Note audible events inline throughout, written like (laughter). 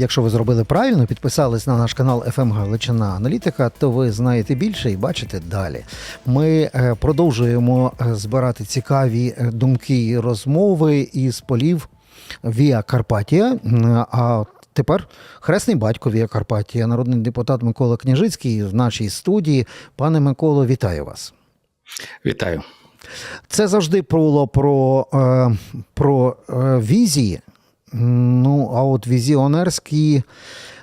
Якщо ви зробили правильно, підписались на наш канал FM Галичина Аналітика, то ви знаєте більше і бачите далі. Ми е, продовжуємо е, збирати цікаві е, думки і розмови із полів Віа Карпатія. А тепер хресний батько Віа Карпатія, народний депутат Микола Княжицький в нашій студії. Пане Миколо, вітаю вас. Вітаю. Це завжди було про, про візії. Ну, а от візіонерські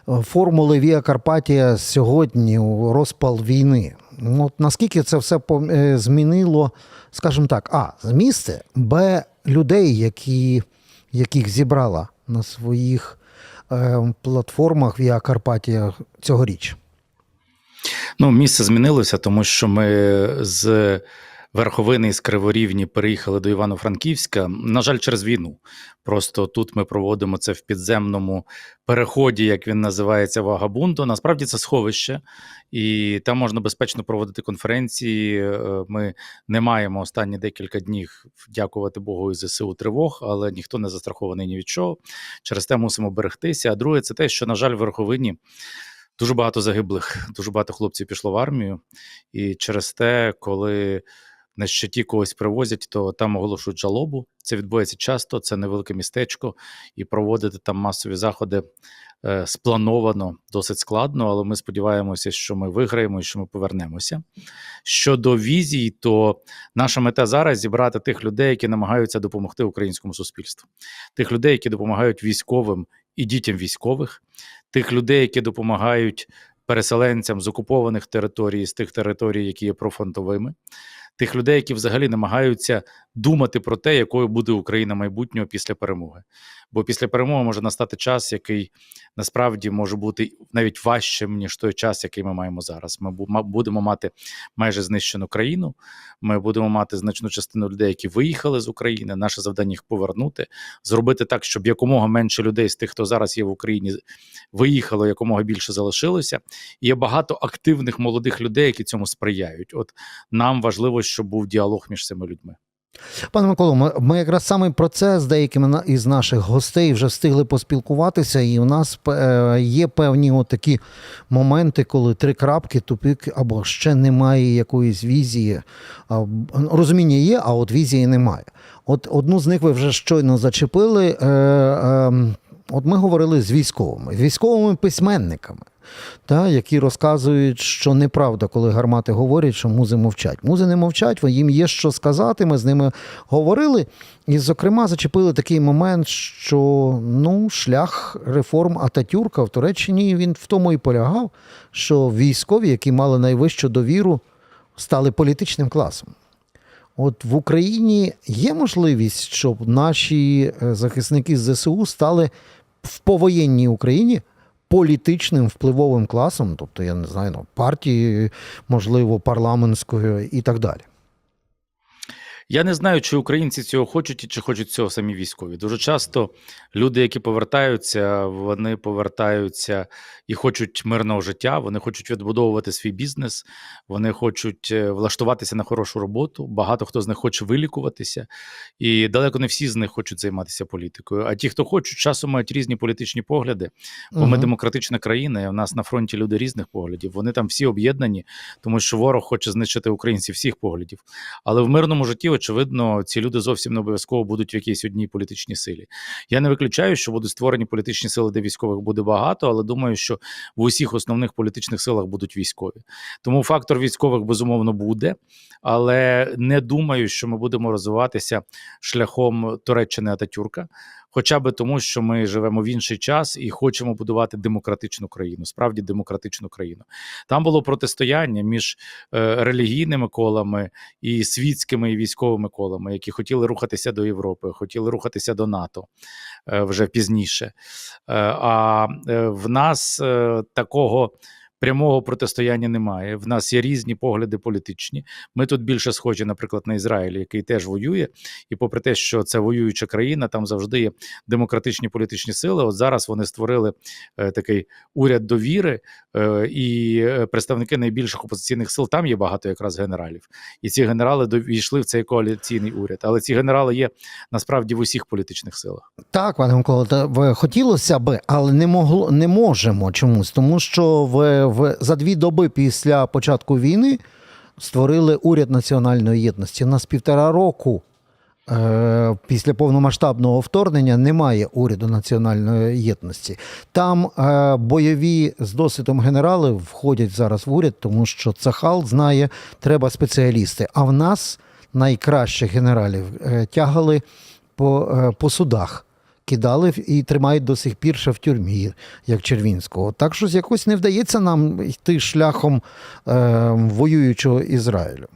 е, формули Віа Карпатія сьогодні у розпал війни. Ну, От наскільки це все е, змінило, скажімо так, а, місце, б, людей, які, яких зібрала на своїх е, платформах Віа Карпатія цьогоріч. Ну, місце змінилося, тому що ми з верховини з Криворівні переїхали до Івано-Франківська. На жаль, через війну. Просто тут ми проводимо це в підземному переході, як він називається, Вагабунду. Насправді це сховище, і там можна безпечно проводити конференції. Е, Ми не маємо останні декілька днів, дякувати Богу, і ЗСУ тривог, але ніхто не застрахований ні від чого. Через те мусимо берегтися. А друге, це те, що, на жаль, в верховині. Дуже багато загиблих, дуже багато хлопців пішло в армію, і через те, коли на щиті когось привозять, то там оголошують жалобу. Це відбувається часто, це невелике містечко, і проводити там масові заходи е, сплановано досить складно, але ми сподіваємося, що ми виграємо і що ми повернемося. Щодо візій, то наша мета зараз зібрати тих людей, які намагаються допомогти українському суспільству, тих людей, які допомагають військовим і дітям військових, тих людей, які допомагають переселенцям з окупованих територій, з тих територій, які є профронтовими, тих людей, які взагалі намагаються думати про те, якою буде Україна майбутнього після перемоги. Бо після перемоги може настати час, який насправді може бути навіть важчим, ніж той час, який ми маємо зараз. Ми бу- будемо мати майже знищену країну. Ми будемо мати значну частину людей, які виїхали з України. Наше завдання їх повернути, зробити так, щоб якомога менше людей з тих, хто зараз є в Україні, виїхало, якомога більше залишилося. І є багато активних молодих людей, які цьому сприяють. От нам важливо, щоб був діалог між цими людьми. Пане Миколо, ми, ми якраз саме про це з деякими із наших гостей вже встигли поспілкуватися, і у нас е, є певні такі моменти, коли три крапки, тупик, або ще немає якоїсь візії. Розуміння є, а от візії немає. От одну з них ви вже щойно зачепили. Е, е, от ми говорили з військовими, військовими письменниками. Та, які розказують, що неправда, коли гармати говорять, що музи мовчать. Музи не мовчать, їм є що сказати. Ми з ними говорили. І, зокрема, зачепили такий момент, що ну, шлях реформ Ататюрка в Туреччині він в тому і полягав, що військові, які мали найвищу довіру, стали політичним класом. От в Україні є можливість, щоб наші е, захисники з ЗСУ стали в повоєнній Україні політичним впливовим класом, тобто, я не знаю, ну, партії, можливо, парламентською і так далі. Я не знаю, чи українці цього хочуть і чи хочуть цього самі військові. Дуже часто люди, які повертаються, вони повертаються і хочуть мирного життя, вони хочуть відбудовувати свій бізнес, вони хочуть е, влаштуватися на хорошу роботу. Багато хто з них хоче вилікуватися, і далеко не всі з них хочуть займатися політикою. А ті, хто хочуть, часом мають різні політичні погляди. Бо ми демократична країна, і в нас на фронті люди різних поглядів. Вони там всі об'єднані, тому що ворог хоче знищити українців всіх поглядів. Але в мирному житті, очевидно, ці люди зовсім не обов'язково будуть в якійсь одній політичній силі. Я не виключаю, що будуть створені політичні сили, де військових буде багато, але думаю, що в усіх основних політичних силах будуть військові. Тому фактор військових безумовно буде, але не думаю, що ми будемо розвиватися шляхом Туреччини Ататюрка. Хоча би тому, що ми живемо в інший час і хочемо будувати демократичну країну, справді демократичну країну. Там було протистояння між е, релігійними колами і світськими і військовими колами, які хотіли рухатися до Європи, хотіли рухатися до НАТО е, вже пізніше. Е, а е, в нас е, такого прямого протистояння немає. В нас є різні погляди політичні. Ми тут більше схожі, наприклад, на Ізраїль, який теж воює. І попри те, що це воююча країна, там завжди є демократичні політичні сили. От зараз вони створили е, такий уряд довіри, е, і е, представники найбільших опозиційних сил там є багато якраз генералів. І ці генерали довійшли в цей коаліційний уряд. Але ці генерали є насправді в усіх політичних силах. Так, пане Микола, хотілося б, але не могло не можемо чомусь, тому що в, в за дві доби після початку війни створили уряд національної єдності. У нас півтора року е, після повномасштабного вторгнення немає уряду національної єдності. Там е, бойові з досвідом генерали входять зараз в уряд, тому що Цахал знає, треба спеціалісти. А в нас найкращих генералів е, тягали по, е, по судах. Кидали і тримають до сих пір ще в тюрмі, як Червінського. Так що якось не вдається нам йти шляхом е, воюючого Ізраїлю.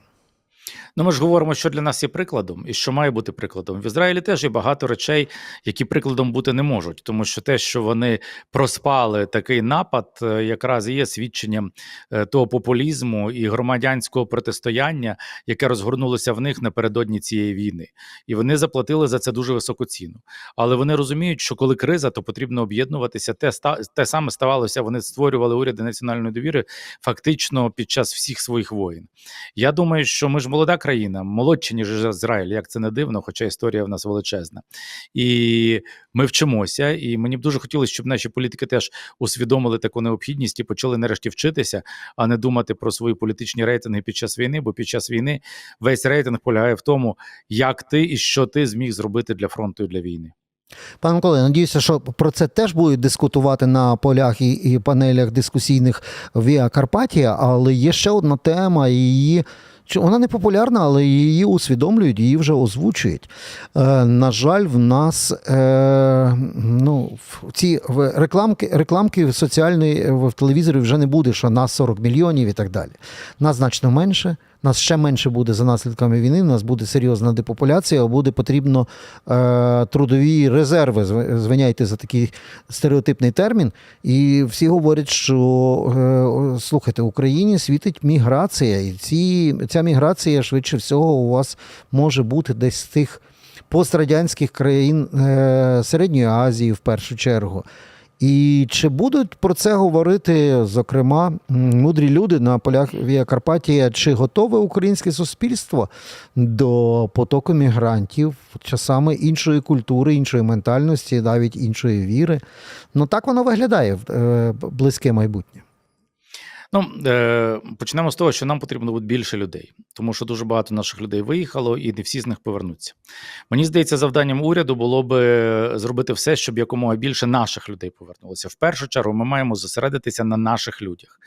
Ну, ми ж говоримо, що для нас є прикладом і що має бути прикладом. В Ізраїлі теж є багато речей, які прикладом бути не можуть, тому що те, що вони проспали такий напад, е, якраз і є свідченням е, того популізму і громадянського протистояння, яке розгорнулося в них напередодні цієї війни, і вони заплатили за це дуже високу ціну. Але вони розуміють, що коли криза, то потрібно об'єднуватися. Те те саме ставалося. Вони створювали уряди національної довіри фактично під час всіх своїх воїн. Я думаю, що ми ж молода країна, молодші, ніж Ізраїль, як це не дивно, хоча історія в нас величезна. І ми вчимося, і мені б дуже хотілося, щоб наші політики теж усвідомили таку необхідність і почали нарешті вчитися, а не думати про свої політичні рейтинги під час війни, бо під час війни весь рейтинг полягає в тому, як ти і що ти зміг зробити для фронту і для війни. Пане Микола, надіюся, що про це теж будуть дискутувати на полях і, і панелях дискусійних Віа Карпатія, але є ще одна тема, її. Вона не популярна, але її усвідомлюють, її вже озвучують. Е, на жаль, в нас е, ну, ці рекламки, рекламки соціальної в телевізорі вже не буде, що нас 40 мільйонів і так далі. Нас значно менше. Нас ще менше буде за наслідками війни. У нас буде серйозна депопуляція, буде потрібно е, трудові резерви. зв- Звиняйте за такий стереотипний термін. І всі говорять, що е, слухайте, Україні світить міграція, і ці, ця міграція швидше всього у вас може бути десь з тих пострадянських країн е, Середньої Азії в першу чергу. І чи будуть про це говорити, зокрема, мудрі люди на полях Вія Карпатія, чи готове українське суспільство до потоку мігрантів, часами іншої культури, іншої ментальності, навіть іншої віри? Ну так воно виглядає в е, близьке майбутнє. Ну е, почнемо з того, що нам потрібно буде більше людей, тому що дуже багато наших людей виїхало, і не всі з них повернуться. Мені здається, завданням уряду було би зробити все, щоб якомога більше наших людей повернулося. В першу чергу, ми маємо зосередитися на наших людях.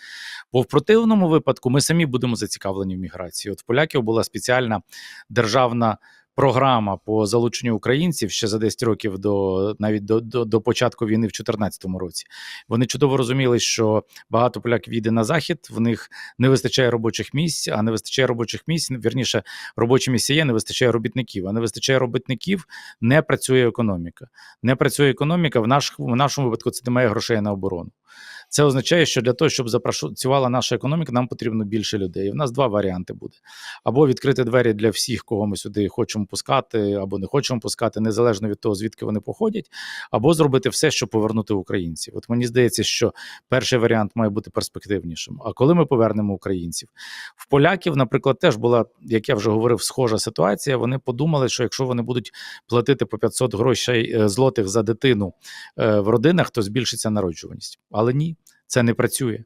Бо в противному випадку ми самі будемо зацікавлені в міграції. От в поляків була спеціальна державна. Програма по залученню українців ще за 10 років до навіть до, до, до початку війни в 2014 році. Вони чудово розуміли, що багато поляків їде на захід, в них не вистачає робочих місць, а не вистачає робочих місць. Вірніше, робочі місця є, не вистачає робітників. А не вистачає робітників, не працює економіка. Не працює економіка. В наш, в нашому випадку це немає грошей на оборону. Це означає, що для того, щоб запрацювала наша економіка, нам потрібно більше людей. У нас два варіанти буде: або відкрити двері для всіх, кого ми сюди хочемо пускати, або не хочемо пускати, незалежно від того, звідки вони походять, або зробити все, щоб повернути українців. От мені здається, що перший варіант має бути перспективнішим. А коли ми повернемо українців, в поляків, наприклад, теж була, як я вже говорив, схожа ситуація. Вони подумали, що якщо вони будуть платити по 500 грошей е, злотих за дитину е, в родинах, то збільшиться народжуваність. Але ні. Це не працює.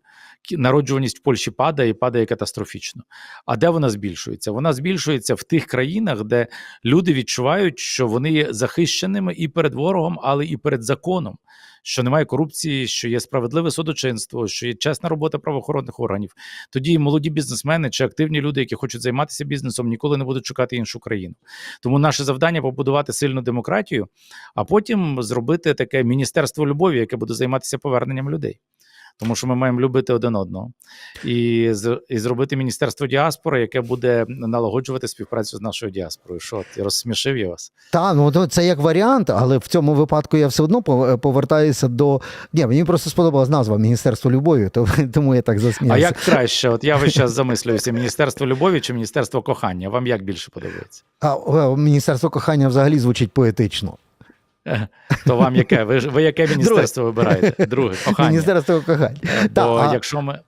Народжуваність в Польщі падає і падає катастрофічно. А де вона збільшується? Вона збільшується в тих країнах, де люди відчувають, що вони є захищеними і перед ворогом, але і перед законом, що немає корупції, що є справедливе судочинство, що є чесна робота правоохоронних органів. Тоді молоді бізнесмени чи активні люди, які хочуть займатися бізнесом, ніколи не будуть шукати іншу країну. Тому наше завдання побудувати сильну демократію, а потім зробити таке міністерство любові, яке буде займатися поверненням людей. Тому що ми маємо любити один одного і, з- і зробити міністерство діаспори, яке буде налагоджувати співпрацю з нашою діаспорою. Що ти розсмішив я вас? Та, ну це як варіант, але в цьому випадку я все одно повертаюся до. Ні, мені просто сподобалась назва Міністерство любові, то, (laughs) тому я так А як краще? От я весь час замислююся: міністерство любові чи міністерство кохання? Вам як більше подобається? А, Міністерство кохання взагалі звучить поетично. (laughs) То вам яке? Ви, ви яке міністерство вибираєте? Друге, кохання. (laughs) Міністерство кохання. Бо Та, якщо ми.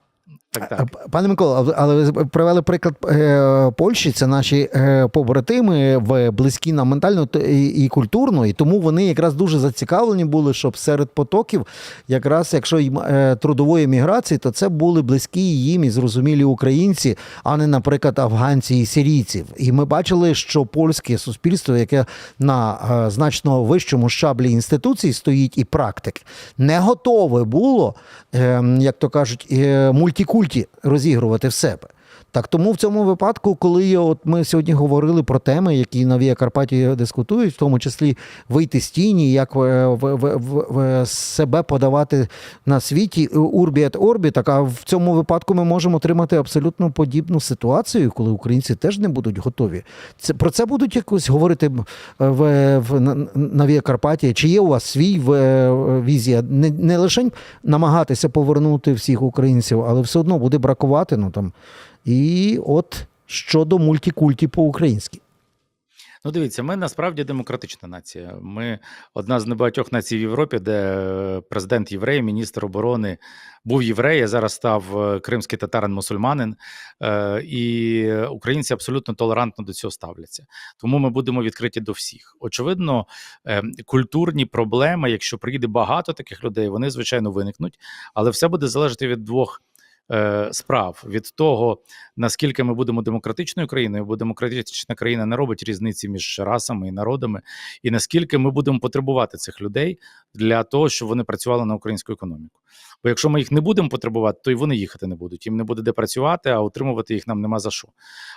Так, так. Пане Микола, але ви привели приклад е, Польщі. Це наші е, побратими в близькі нам ментально і, культурно, і тому вони якраз дуже зацікавлені були, щоб серед потоків, якраз якщо е, трудової міграції, то це були близькі їм і зрозумілі українці, а не, наприклад, афганці і сирійців. І ми бачили, що польське суспільство, яке на значно вищому щаблі інституцій стоїть і практик, не готове було, е, як то кажуть, е, мультикульті розігрувати в себе. Так тому в цьому випадку, коли от ми сьогодні говорили про теми, які на Віа Карпаті дискутують, в тому числі вийти з тіні, як е, в, в, в, себе подавати на світі урбі et орбі, так а в цьому випадку ми можемо отримати абсолютно подібну ситуацію, коли українці теж не будуть готові. Це про це будуть якось говорити е, в, в на, на Віа Карпаті. Чи є у вас свій в, е, візія? Не, не лише намагатися повернути всіх українців, але все одно буде бракувати. Ну там і от щодо мультикульті по-українськи. Ну, дивіться, ми насправді демократична нація. Ми одна з небагатьох націй в Європі, де президент єврей, міністр оборони був єврей, а зараз став е, кримський татарин-мусульманин. Е, І українці абсолютно толерантно до цього ставляться. Тому ми будемо відкриті до всіх. Очевидно, е, культурні проблеми, якщо приїде багато таких людей, вони звичайно виникнуть, але все буде залежати від двох. Е, Справ від того, наскільки ми будемо демократичною країною, бо демократична країна не робить різниці між расами і народами, і наскільки ми будемо потребувати цих людей для того, щоб вони працювали на українську економіку. Бо якщо ми їх не будемо потребувати, то й вони їхати не будуть. Їм не буде де працювати, а утримувати їх нам нема за що.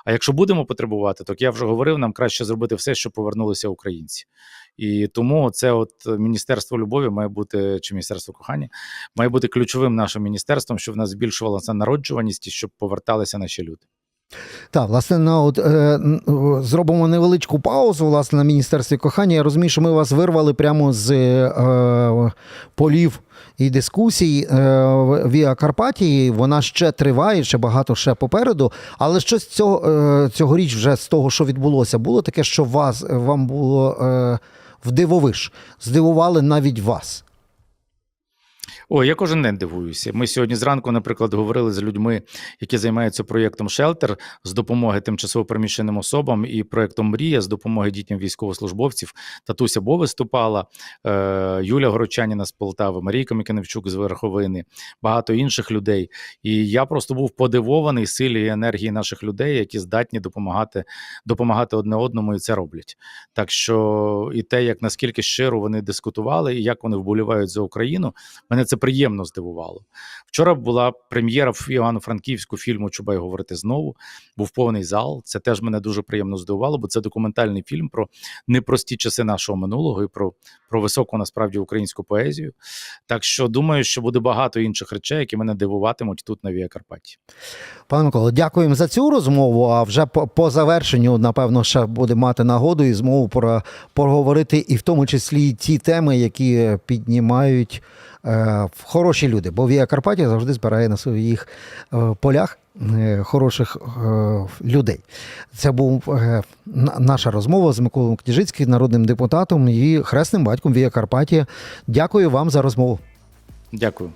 А якщо будемо потребувати, то як я вже говорив, нам краще зробити все, щоб повернулися українці. І тому це от міністерство любові має бути чи міністерство кохання має бути ключовим нашим міністерством, щоб в нас збільшувалася народжуваність і щоб поверталися наші люди. Так, власне, на от е, зробимо невеличку паузу. Власне, на міністерстві кохання. Я розумію, що ми вас вирвали прямо з е, полів і дискусій е, Віа Карпатії. Вона ще триває, ще багато ще попереду. Але щось цього е, цьогоріч вже з того, що відбулося, було таке, що вас вам було е, вдивовиш, здивували навіть вас. О, я кожен день дивуюся. Ми сьогодні зранку, наприклад, говорили з людьми, які займаються проєктом Шелтер з допомоги тимчасово переміщеним особам і проєктом Мрія з допомоги дітям військовослужбовців. Татуся Бо виступала, е, Юля Горочаніна з Полтави, Марійка Міканевчук з Верховини, багато інших людей. І я просто був подивований силі і енергії наших людей, які здатні допомагати, допомагати одне одному, і це роблять. Так що і те, як наскільки щиро вони дискутували, і як вони вболівають за Україну, мене це приємно здивувало. Вчора була прем'єра в Івано-Франківську фільму Чубай говорити знову. Був повний зал. Це теж мене дуже приємно здивувало, бо це документальний фільм про непрості часи нашого минулого і про, про високу насправді українську поезію. Так що думаю, що буде багато інших речей, які мене дивуватимуть тут на Віа Карпаті. Пане Миколо, дякуємо за цю розмову. А вже по, по завершенню, напевно, ще буде мати нагоду і змогу про, поговорити, і в тому числі ті теми, які піднімають хороші люди. Бо Вія Карпатія завжди збирає на своїх е, полях. е, Хороших е, людей. Це був е, на- наша розмова з Миколою Княжицьким, народним депутатом і хресним батьком Вія Карпатія. Дякую вам за розмову. Дякую.